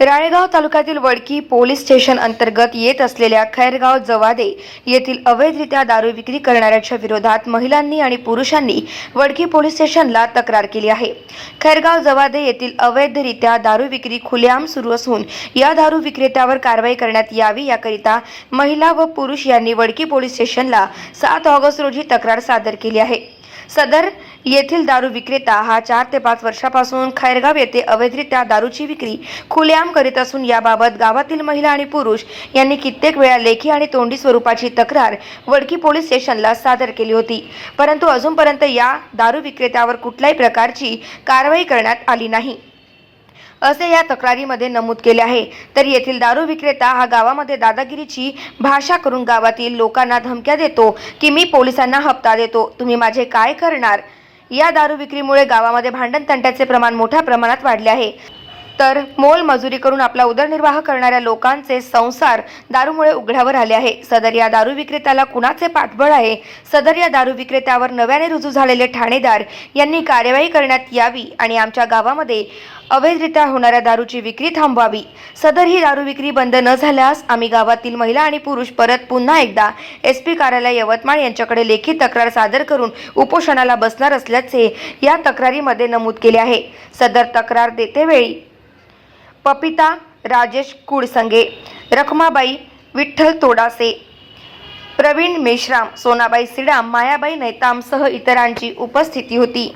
राळेगाव तालुक्यातील Wadki police station अंतर्गत येत असलेल्या खैरगाव जवादे येथील अवैधरित्या दारू विक्री करणाऱ्याच्या विरोधात महिलांनी आणि पुरुषांनी वडकी पोलीस स्टेशनला तक्रार केली आहे. खैरगाव जवादे येथील अवैधरित्या दारू विक्री खुलेआम सुरू असून या दारू विक्रेत्यावर कारवाई करण्यात यावी याकरिता महिला व पुरुष यांनी वडकी पोलीस स्टेशनला सात ऑगस्ट रोजी तक्रार सादर केली आहे. सदर येथील दारू विक्रेता हा चार ते पाच वर्षापासून खैरगाव येथे अवैधरित्या दारूची विक्री खुलेआम करीत असून याबाबत गावातील महिला आणि पुरुष यांनी कित्येक वेळा लेखी आणि तोंडी स्वरूपाची तक्रार वडकी पोलीस स्टेशनला सादर केली होती. परंतु अजूनपर्यंत या दारू विक्रेत्यावर कुठल्याही प्रकारची कारवाई करण्यात आली नाही. असे या तक्रारीमध्ये नमूद केले आहे. तर येथील दारू विक्रेता हा गावामध्ये दादागिरीची भाषा करून गावातील लोकांना धमक्या देतो की मी पोलिसांना हप्ता देतो. तुम्ही माझे काय करणार? या दारू विक्रीमुळे गावामध्ये भांडण तंट्याचे प्रमाण मोठ्या प्रमाणात वाढले आहे. तर मोल मजुरी करून आपला उदरनिर्वाह करणाऱ्या लोकांचे संसार दारूमुळे उघड्यावर आले आहे. सदर या दारू विक्रेत्याला कुणाचे पाठबळ आहे? सदर या दारू विक्रेत्यावर नव्याने रुजू झालेले ठाणेदार यांनी कार्यवाही करण्यात यावी आणि आमच्या गावामध्ये अवैधरित्या होणाऱ्या दारूची विक्री थांबवावी. सदर ही दारू विक्री बंद न झाल्यास आम्ही गावातील महिला आणि पुरुष परत पुन्हा एकदा एस पी कार्यालय यवतमाळ यांच्याकडे लेखी तक्रार सादर करून उपोषणाला बसणार असल्याचे या तक्रारीमध्ये नमूद केले आहे. सदर तक्रार देतेवेळी पपिता राजेश कुडसंगे रखमाबाई विठ्ठल तोडासे प्रवीण मेश्राम सोनाबाई सिडाम मायाबाई नैतामसह इतरांची उपस्थिती होती.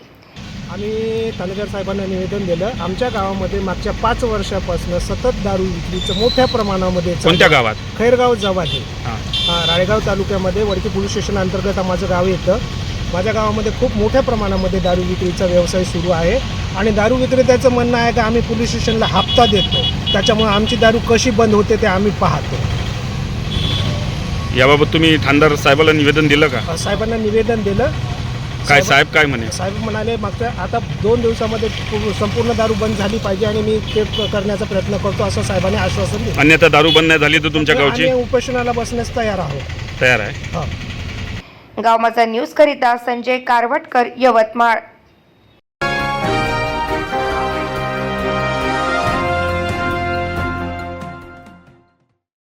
आम्ही तालुक्यात साहेबांना निवेदन दिलं. आमच्या गावामध्ये मागच्या पाच वर्षापासून सतत दारू विक्रीचं मोठ्या प्रमाणामध्ये चालू कोणत्या आहे. गावात? खैरगाव जवाही हां. हा, राळेगाव तालुक्यामध्ये वडकी पोलीस स्टेशन अंतर्गत माझं गाव येतं. माझ्या गावामध्ये खूप मोठ्या प्रमाणामध्ये दारू विक्रीचा व्यवसाय सुरू आहे. आणि दारू विक्रेत्याचं म्हणणं आहे की आम्ही पोलीस स्टेशनला हप्ता देतो त्याच्यामुळे आमची दारू कशी बंद होते ते आम्ही पाहतो. याबाबत तुम्ही ठाणदार साहेबाला निवेदन दिलं का? साहेबांना निवेदन दिलं. काय साहेब- काय म्हणे? साहेब म्हणाले मागच्या आता दोन दिवसामध्ये संपूर्ण दारू बंद झाली पाहिजे आणि मी ते करण्याचा प्रयत्न करतो असं साहेबांनी आश्वासन दिलं. अन्यथा दारू बंद नाही झाली तर तुमच्या गावची? उपोषणाला बसण्यास तयार आहोत. तयार आहे. गावमाचा गाव माझा न्यूज करिता संजय कारवटकर यवतमाळ.